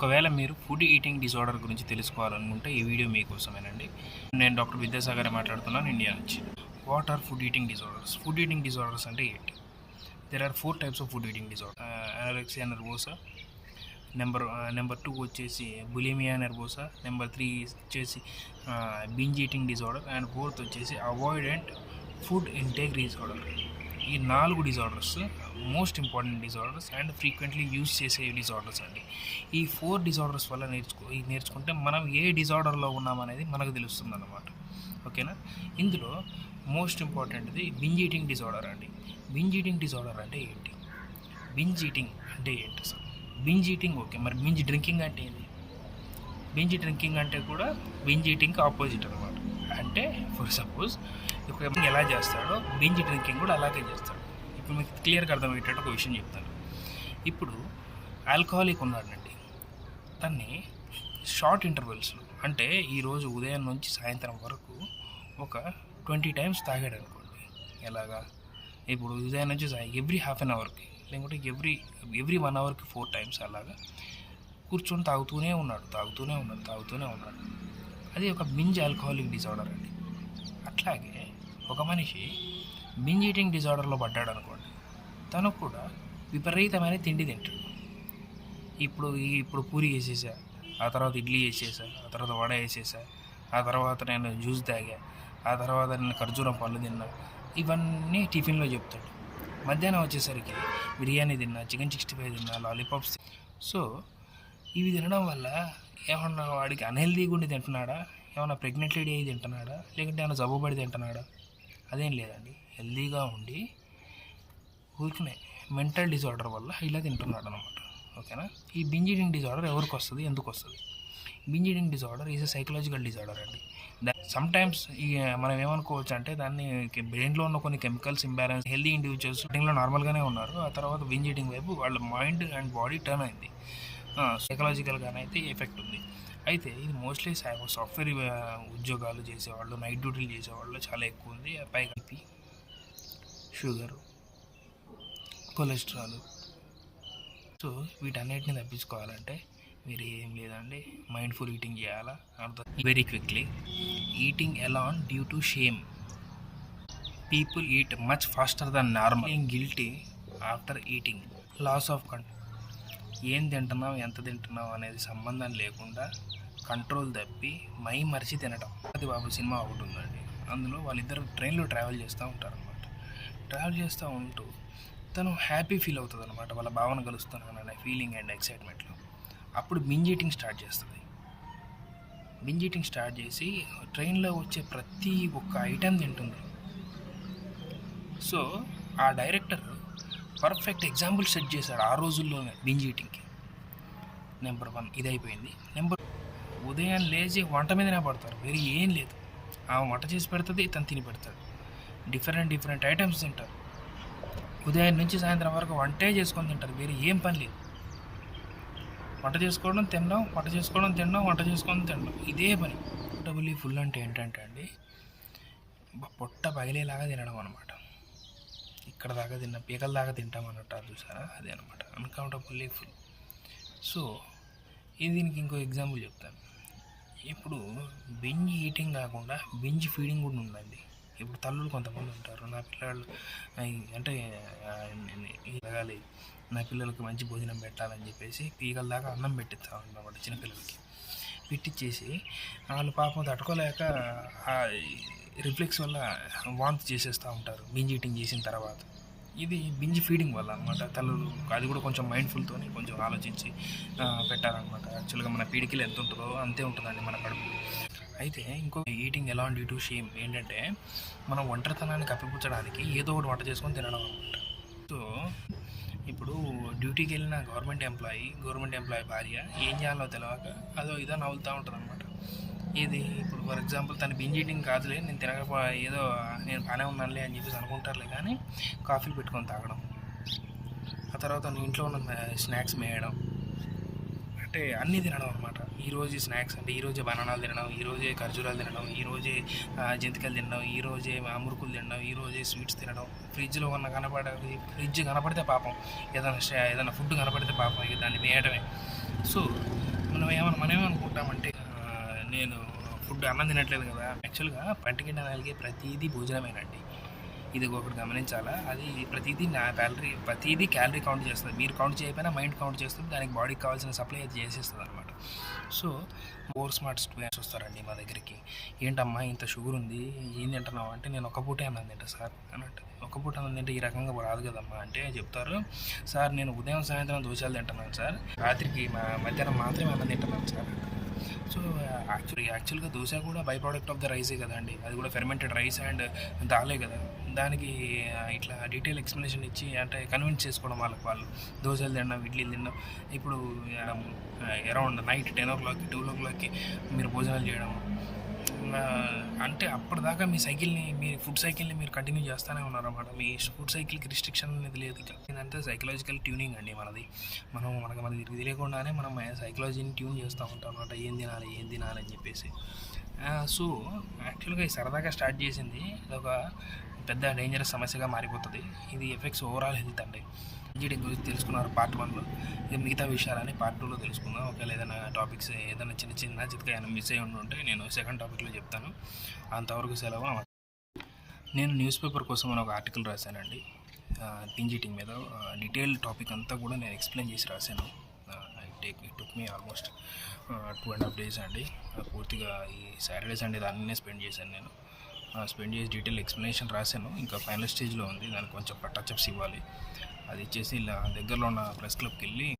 ఒకవేళ మీరు food eating disorder గురించి తెలుసుకోవాలనుకుంటే ఈ వీడియో మీకోసమేనండి. నేను డాక్టర్ విద్యాసాగర్ మాట్లాడుతున్నాను ఇండియా నుంచి. What are food eating disorders? Food eating disorders అంటే ఏంటి? There are four types of food eating disorder anorexia nervosa number number two వచ్చేసి బులిమియా నర్వోసా నెంబర్ త్రీ వచ్చేసి binge eating disorder and fourth వచ్చేసి avoidant food intake disorder ఈ నాలుగు disorders most important disorders and frequently use చేసే disorders అండి. ఈ four disorders వల్ల నేర్చుకో నేర్చుకుంటే మనం ఏ డిజార్డర్లో ఉన్నామనేది మనకు తెలుస్తుంది అన్నమాట ఓకేనా? ఇందులో మోస్ట్ ఇంపార్టెంట్ది బింజ్ ఈటింగ్ డిజార్డర్ అండి. బింజ్ ఈటింగ్ డిజార్డర్ అంటే ఏంటి? బింజ్ ఈటింగ్ అంటే ఏంటి అసలు బింజ్ ఈటింగ్ ఓకే మరి బింజ్ డ్రింకింగ్ అంటే ఏంటి బింజ్ డ్రింకింగ్ అంటే కూడా బింజ్ ఈటింగ్కి ఆపోజిట్ అనమాట అంటే ఫర్ సపోజ్ ఇప్పుడు ఎలా చేస్తాడో బింజ్ డ్రింకింగ్ కూడా అలాగే చేస్తాడు. ఇప్పుడు మీకు క్లియర్గా అర్థమయ్యేటట్టు ఒక విషయం చెప్తాను. ఇప్పుడు ఆల్కహాలిక్ ఉన్నాడండి. తన్ని షార్ట్ ఇంటర్వెల్స్లో అంటే ఈరోజు ఉదయం నుంచి సాయంత్రం వరకు ఒక ట్వంటీ టైమ్స్ తాగాడు అనుకోండి. ఎలాగా? ఇప్పుడు ఉదయం నుంచి ఎవ్రీ హాఫ్ అన్ అవర్కి లేకుంటే ఎవ్రీ ఎవ్రీ వన్ అవర్కి ఫోర్ టైమ్స్ అలాగా కూర్చొని తాగుతూనే ఉన్నాడు తాగుతూనే ఉన్నాడు తాగుతూనే ఉన్నాడు. అది ఒక బింజ్ ఆల్కహాలిక్ డిజార్డర్ అండి. అట్లాగే ఒక మనిషి బింజ్ ఈటింగ్ డిజార్డర్లో పడ్డాడు అనుకోండి తను కూడా విపరీతమైన తిండి తింటాడు ఇప్పుడు ఇప్పుడు పూరి వేసేసా ఆ తర్వాత ఇడ్లీ వేసేసా ఆ తర్వాత వడ వేసేసా ఆ తర్వాత నేను జ్యూస్ తాగా ఆ తర్వాత నేను ఖర్జూరం పళ్ళు తిన్నా ఇవన్నీ టిఫిన్లో చెప్తాడు. మధ్యాహ్నం వచ్చేసరికి బిర్యానీ తిన్నా చికెన్ సిక్స్టీ ఫైవ్ తిన్నా లాలీపాప్స్ సో ఇవి తినడం వల్ల ఏమన్నా వాడికి అన్హెల్దీగా ఉండి తింటున్నాడా? ఏమన్నా ప్రెగ్నెంట్ లేడీ అయి తింటున్నాడా? లేకుంటే ఏమైనా జబ్బు పడి తింటున్నాడా? అదేం లేదండి. హెల్దీగా ఉండి ఊరికనే మెంటల్ డిజార్డర్ వల్ల ఇలా తింటున్నాడు అనమాట ఓకేనా? ఈ బింజ్ ఈటింగ్ డిజార్డర్ ఎవరికి వస్తుంది? ఎందుకు వస్తుంది? Binge eating disorder is a psychological disorder అండి. సమ్టైమ్స్ ఈ మనం ఏమనుకోవచ్చు అంటే దాన్ని బ్రెయిన్లో ఉన్న కొన్ని కెమికల్స్ ఇంబ్యాలెన్స్ హెల్దీ ఇండివిజువల్స్లో నార్మల్గానే ఉన్నారు. ఆ తర్వాత బింజ్ ఈటింగ్ వైపు వాళ్ళ మైండ్ అండ్ బాడీ టర్న్ అయింది. సైకలాజికల్గానే అయితే ఎఫెక్ట్ ఉంది. అయితే ఇది మోస్ట్లీ సాఫ్ట్వేర్ ఉద్యోగాలు చేసేవాళ్ళు నైట్ డ్యూటీలు చేసేవాళ్ళు చాలా ఎక్కువ ఉంది. పైగా బీపీ షుగరు కొలెస్ట్రాల్. సో వీటన్నిటిని తప్పించుకోవాలంటే మీరు ఏం లేదండి మైండ్ఫుల్ ఈటింగ్ చేయాలా? అర్థం very quickly eating alone due to shame people eat much faster than normal guilty after eating loss of control ఏం తింటున్నాం ఎంత తింటున్నాం అనేది సంబంధం లేకుండా కంట్రోల్ తప్పి మై మరిచి తినడం అది బాబు సినిమా ఒకటి ఉందండి. అందులో వాళ్ళిద్దరు ట్రైన్లో ట్రావెల్ చేస్తూ ఉంటారు అనమాట ట్రావెల్ చేస్తూ ఉంటూ తను హ్యాపీ ఫీల్ అవుతుంది అనమాట వాళ్ళ భావన కలుస్తున్నాను అనే ఫీలింగ్ అండ్ ఎక్సైట్మెంట్లో అప్పుడు బింజ్ స్టార్ట్ చేస్తుంది. బింజీటింగ్ స్టార్ట్ చేసి ట్రైన్లో వచ్చే ప్రతి ఒక్క ఐటెం తింటుంది. సో ఆ డైరెక్టర్ పర్ఫెక్ట్ ఎగ్జాంపుల్ సెట్ చేశాడు ఆ రోజుల్లోనే బింజ్ ఈటింగ్కి. నెంబర్ వన్ ఇది అయిపోయింది నెంబర్ ఉదయం లేచి వంట మీదనే పడతారు. వేరే ఏం లేదు. ఆమె వంట చేసి పెడుతుంది తను తిని పెడతాడు. డిఫరెంట్ డిఫరెంట్ ఐటమ్స్ తింటారు. ఉదయం నుంచి సాయంత్రం వరకు వంటే చేసుకొని తింటారు. వేరే ఏం పని లేదు. వంట చేసుకోవడం తినడం వంట చేసుకోవడం తినడం వంట చేసుకొని తినడం. ఇదే పని. డబుల్ ఫుల్ అంటే ఏంటంటే అండి పొట్ట పగిలేలాగా తినడం అనమాట ఇక్కడ దాకా తిన్న పీకల దాకా తింటాం అన్నట్టు చూసారా? అదే అనమాట అన్కంఫర్టబుల్ ఫుల్ సో ఇది దీనికి ఇంకో ఎగ్జాంపుల్ చెప్తాను. ఇప్పుడు బెంజ్ ఈటింగ్ కాకుండా బెంజ్ ఫీడింగ్ కూడా ఉందండి. ఇప్పుడు తల్లులు కొంతమంది ఉంటారు. నా పిల్లలు అంటే ఆ, నా పిల్లలకి మంచి భోజనం పెట్టాలని చెప్పేసి పీకల దాకా అన్నం పెట్టిస్తా అన్నమాట చిన్నపిల్లలకి. పెట్టించేసి వాళ్ళు పాపం తట్టుకోలేక రిఫ్లెక్స్ వల్ల వాంతి చేసేస్తూ ఉంటారు బింజ్ ఈటింగ్ చేసిన తర్వాత. ఇది బింజ్ ఫీడింగ్ వల్ల అనమాట తలలు అది కూడా కొంచెం మైండ్ఫుల్తో కొంచెం ఆలోచించి పెట్టారనమాట పెట్టాలన్నమాట. యాక్చువల్గా మన పీడికిలు ఎంత ఉంటుందో అంతే ఉంటుందండి మన కడుపు అయితే ఇంకో ఈటింగ్ ఎలా డ్యూ టు షేమ్ ఏంటంటే మనం ఒంటరితనాన్ని కప్పిపుచ్చడానికి ఏదో ఒకటి వంట చేసుకొని తినడం అనమాట సో ఇప్పుడు డ్యూటీకి వెళ్ళిన గవర్నమెంట్ ఎంప్లాయీ గవర్నమెంట్ ఎంప్లాయీ భార్య ఏం చేయాలో తెలియక అదో ఇదో నవ్వుతూ ఉంటుంది అనమాట ఇది ఇప్పుడు ఫర్ ఎగ్జాంపుల్ తన బింజ్ ఈటింగ్ కాదులే నేను తినకపో ఏదో నేను బాగానే ఉన్నానులే అని చెప్పేసి అనుకుంటారులే కానీ కాఫీలు పెట్టుకొని తాగడం. ఆ తర్వాత ఇంట్లో ఉన్న స్నాక్స్ మేయడం. అంటే అన్నీ తినడం అనమాట ఈరోజే స్నాక్స్ అంటే ఈరోజే బనానాలు తినడం ఈరోజే ఖర్జూరాలు తినడం ఈరోజే జంతికలు తినడం ఈరోజే మురుకులు తినడం ఈరోజే స్వీట్స్ తినడం. ఫ్రిడ్జ్లో ఉన్న కనపడేది ఫ్రిడ్జ్ కనపడితే పాపం. ఏదైనా ఏదైనా ఫుడ్ కనపడితే పాపం ఇక దాన్ని మేయడమే. సో మనం ఏమన్నా మనం ఏమనుకుంటామంటే నేను ఫుడ్ అన్నం తినట్లేదు కదా. యాక్చువల్గా పంటికిండ నలిగే ప్రతిదీ భోజనమేనండి. ఇది ఒకటి గమనించాలా? అది ప్రతిదీ నా క్యాలరీ ప్రతిదీ క్యాలరీ కౌంట్ చేస్తుంది. మీరు కౌంట్ చేయకపోయినా మైండ్ కౌంట్ చేస్తుంది. దానికి బాడీకి కావాల్సిన సప్లై అది చేసేస్తుంది అనమాట సో ఓవర్ స్మార్ట్ స్టూడెంట్స్ వస్తారండి మా దగ్గరికి. ఏంటమ్మా ఇంత షుగర్ ఉంది. ఏం తింటున్నావు? అంటే నేను ఒక పూటే అన్నది తింటా సార్. అన్నట్టు. ఒక పూట అన్నది తింటే ఈ రకంగా రాదు కదమ్మా. అంటే చెప్తారు. సార్ నేను ఉదయం సాయంత్రం దోశాలు తింటున్నాను సార్. రాత్రికి మా మధ్యాహ్నం మాత్రమే అన్నం తింటున్నాను సార్. సో యాక్చువల్లీ యాక్చువల్గా దోశ కూడా బై ప్రోడక్ట్ ఆఫ్ ద రైసే కదండి. అది కూడా ఫెర్మెంటెడ్ రైస్ అండ్ దాలే కదా. దానికి ఇట్లా డీటెయిల్ ఎక్స్ప్లెనేషన్ ఇచ్చి అంటే కన్విన్స్ చేసుకోవడం వాళ్ళకి వాళ్ళు. దోశలు తినడం ఇడ్లీలు తినడం. ఇప్పుడు అరౌండ్ నైట్ టెన్ ఓ క్లాక్కి టూ ఓ క్లాక్కి మీరు భోజనాలు చేయడం. అంటే అప్పటిదాకా మీ సైకిల్ని మీ ఫుడ్ సైకిల్ని మీరు కంటిన్యూ చేస్తూనే ఉన్నారన్నమాట. మీ ఫుడ్ సైకిల్కి రిస్ట్రిక్షన్ అనేది లేదు ఇక ఇదంతా సైకలాజికల్ ట్యూనింగ్ అండి మనది. మనం మనకు మనకి తెలియకుండానే మనం సైకలాజీని ట్యూన్ చేస్తూ ఉంటాం అనమాట ఏం తినాలి ఏం తినాలి అని చెప్పేసి. సో యాక్చువల్గా ఈ సరదాగా స్టార్ట్ చేసింది. ఒక పెద్ద డేంజరస్ సమస్యగా మారిపోతుంది. ఇది ఎఫెక్ట్స్ ఓవరాల్ హెల్త్ అండి. ఇంజనీరింగ్ గురించి తెలుసుకున్నారు పార్ట్ వన్లో ఇక మిగతా విషయాలని పార్ట్ టూలో తెలుసుకుందాం. ఒకవేళ ఏదైనా టాపిక్స్ ఏదైనా చిన్న చిన్న చిత్కా ఏమైనా మిస్ అయ్యి ఉంటే నేను సెకండ్ టాపిక్లో చెప్తాను. అంతవరకు సెలవు. నేను న్యూస్ పేపర్ కోసం అని ఒక ఆర్టికల్ రాశానండి. పింజిటింగ్ మీద. డీటెయిల్ టాపిక్ అంతా కూడా నేను ఎక్స్ప్లెయిన్ చేసి రాశాను. I take it took me almost two and half days అండి. పూర్తిగా ఈ సాటర్డే సండే దాన్ని స్పెండ్ చేశాను నేను. స్పెండ్ చేసి డీటెయిల్ ఎక్స్ప్లెనేషన్ రాశాను. ఇంకా ఫైనల్ స్టేజ్లో ఉంది. దానికి కొంచెం టచ్అప్స్ ఇవ్వాలి. అది ఇచ్చేసి ఇలా దగ్గరలో ఉన్న ప్రెస్ క్లబ్కి వెళ్ళి